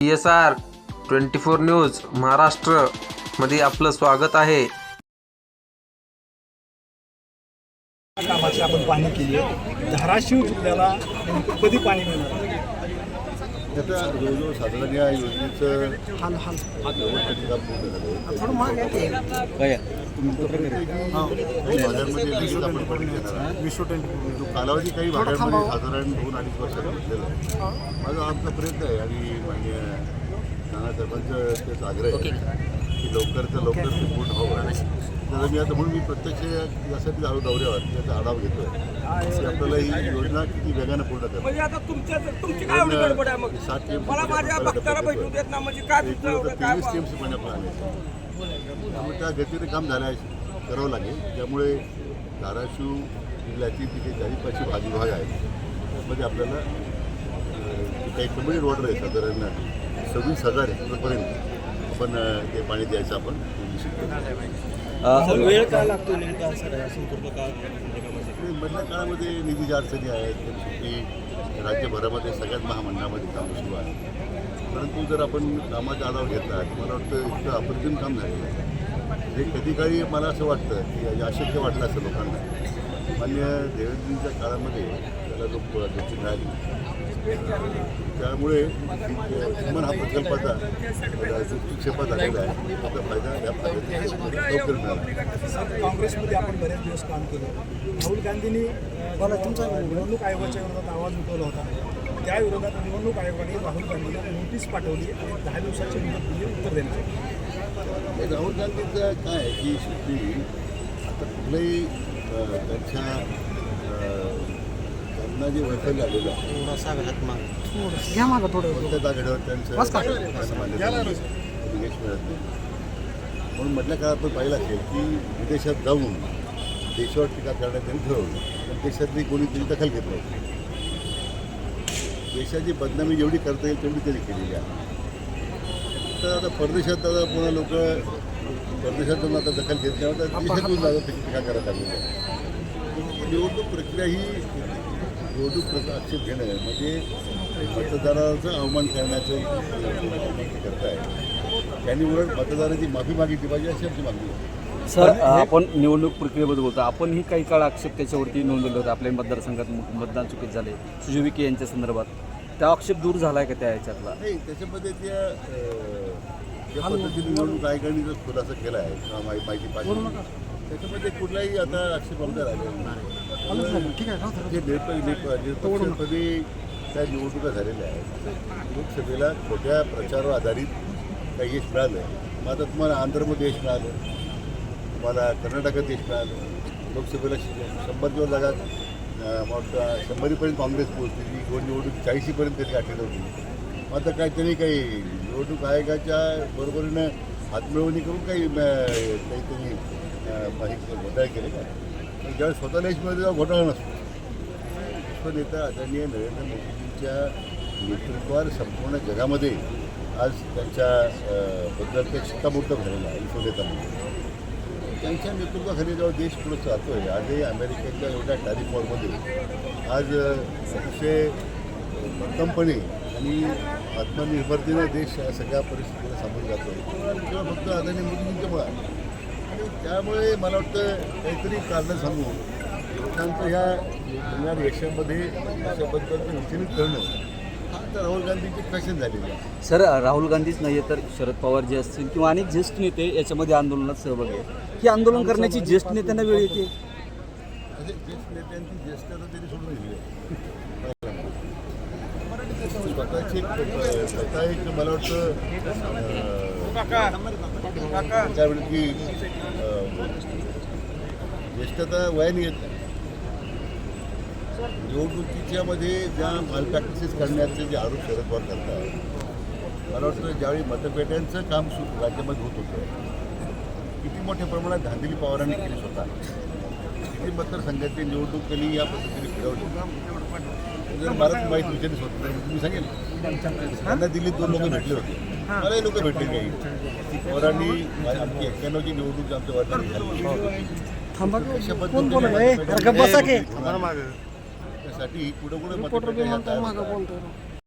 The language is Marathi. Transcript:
P S R twenty four news महाराष्ट्रमध्ये आपलं स्वागत आहे. कामाची आपण पाहणी केली आहे. धाराशिव जिल्ह्याला नेमकं कधी पाणी मिळणार? जवळजवळ साधारण या योजनेचं हाल हाल. थोडं महाग विश्व तो कालावधी काही भागांमध्ये साधारण दोन अडीच वर्षाचा घेतलेला आहे. माझा आमचा प्रयत्न आहे आणि मान्य नाना सरपंच तेच आग्रह आहे की लवकरचं लवकर ते पूर्ण व्हावं तर मी आता म्हणून मी प्रत्यक्ष यासाठी आलो दौऱ्यावर. त्याचा आढावा घेतोय. की आपल्याला ही योजना किती वेगानं पूर्ण करता म्हणजे सात टीम म्हणजे तेवीस टीम्स पण प्लॅन आहे त्यामुळे त्या गतीने काम झाल्या करावं लागेल. त्यामुळे धाराशिव जिल्ह्याची जी काही चारीपाची भाजी भाग आहे त्यामध्ये आपल्याला काही कमी रोड आहे साधारण सव्वीस हजार हेक्टरपर्यंत आपण ते पाणी द्यायचं आपण निश्चित करू. वेळ काय लागतो नेमका सर संपूर्ण काळ आणि मधल्या काळामध्ये निधीच्या अडचणी आहेत शेवटी राज्यभरामध्ये सगळ्याच महामंडळामध्ये काम सुरू आहे. परंतु जर आपण कामाचा आढावा घेतला तर मला वाटतं इतकं अप्रतिम काम झालेलं आहे हे कधी काळी मला असं वाटतं की अशक्य वाटलं असं लोकांना. मान्य देवेंद्रजींच्या काळामध्ये त्याला लोक गती मिळाली त्यामुळे किमान हा प्रकल्पाचा दृष्टिक्षेपात झालेला आहे. त्याचा फायदा या फायद्याचा लवकर मिळाला. काँग्रेसमध्ये आपण बरेच दिवस काम केलं. राहुल गांधींनी मला तुमचा निवडणूक आयोगाच्या विरोधात आवाज उठवला होता. त्या विरोधात निवडणूक आयोगाने राहुल गांधीला नोटीस पाठवली आणि दहा दिवसाची मुदत दिली उत्तर देण्यासाठी हे राहुल गांधीचं काय आहे? की शेवटी आता कुठलंही त्यांच्या त्यांना जे वैफल्य आलेलं आहे घ्या मागं थोडं. कोणत्या जागेवर त्यांचं. यश मिळत नाही. म्हणून मधल्या काळात आपण पाहिलं असेल की विदेशात जाऊन देशावर टीका करण्यात त्यांनी ठरवलं. पण देशातली कोणी त्याची दखल घेत नव्हती. देशाची बदनामी जेवढी करता येईल तेवढी त्यांनी केलेली आहे. तर आता परदेशात आता पुन्हा लोक परदेशातून आता दखल घेत नाही. आता देशातून त्याची टीका करायला लागलेली आहे निवडणूक प्रक्रिया ही निवडणूक प्रक्रिया आक्षेप घेणं म्हणजे मतदाराचा अवमान करण्याचं करत आहे त्यांनी उलट मतदाराची माफी मागितली पाहिजे अशी आमची मागणी आहे. सर आपण निवडणूक प्रक्रियेबद्दल बोलतो आपण ही काही काळ आक्षेप त्याच्यावरती नोंदवले होते. आपल्या मतदारसंघात मत- मतदान चुकीत झाले. सुजय विखे यांच्या संदर्भात. त्या आक्षेप दूर झालाय का त्या ह्याच्यातला नाही त्याच्यामध्ये त्या ज्या पद्धतीने निवडणूक आयोगाने जो खुलासा केला आहे किंवा माहिती पाहिजे. त्याच्यामध्ये कुठलाही आता आक्षेप आमचा राहिलेला निरपक्षपणे त्या निवडणुका झालेल्या आहेत लोकसभेला खोट्या प्रचारावर आधारित काही यश मिळालं. मग आता तुम्हाला आंध्रमध्ये यश मिळालं. तुम्हाला कर्नाटकात यश मिळालं. लोकसभेला शंभर किंवा जागा मग शंभरीपर्यंत काँग्रेस पोहोचली. ती गोड निवडणूक चाळीशीपर्यंत त्यांनी गाठली होती. मग आता काय त्यांनी काही निवडणूक आयोगाच्या बरोबरीनं हातमिळवणी करून काही काही त्यांनी घोटाळे केले का? पण ज्यावेळेस स्वतःला यश मिळतं तेव्हा घोटाळा नसतो. विश्वनेता आदरणीय नरेंद्र मोदीजींच्या नेतृत्वावर संपूर्ण जगामध्ये आज त्यांच्या अं, बद्दल ते शिक्कामोर्तब झालेलं आहे. विश्वनेता म्हणून. त्यांच्या नेतृत्वाखाली जेव्हा देश पुढे चालतो आहे आजही अमेरिकेच्या एवढ्या टॅरिफ वॉरमध्ये आज अतिशय भक्कमपणे आणि आत्मनिर्भरतेनं देश या सगळ्या परिस्थितीला सामोरं जातो आहे किंवा फक्त आदरणीय मोदींच्यामुळे आणि त्यामुळे मला वाटतं काहीतरी कारणं सांगून लोकांचं ह्या येणाऱ्या यशामध्ये यशाबद्दल विचलित करणं तर राहुल गांधीची फॅशन झालेली आहे. सर राहुल गांधीच नाही तर शरद पवार जे असतील किंवा अनेक ज्येष्ठ नेते याच्यामध्ये आंदोलनात सहभागी आहेत. ही आंदोलन करण्याची ज्येष्ठ नेत्यांना वेळ येते? असे ज्येष्ठ नेत्यांची ज्येष्ठता त्यांनी सोडून दिली आहे. स्वतःची स्वतः एक मला वाटतं त्यावेळी की ज्येष्ठता वयाने येत नाही. निवडणुकीच्या मध्ये ज्या मालप्रॅक्टिसेस करण्याचे जे आरोप शरद पवार करतात मला वाटतं ज्यावेळी मतपेट्यांचं काम सुरू राज्यामध्ये होत होतं किती मोठ्या प्रमाणात धांदली पवारांनी केली स्वतः. किती मतदारसंघातली निवडणूक त्यांनी या पद्धतीने फिरवली. जर मला माहीत विचारच होत तर मी सांगेन त्यांना दिल्लीत दोन लोक भेटले होते. मलाही लोक भेटले काही पवारांनी आमची एक्क्याण्णवची निवडणूक आमच्या वडिलांनी झाली. अशा पद्धतीने त्यासाठी कुठं कुठं तयार होतात.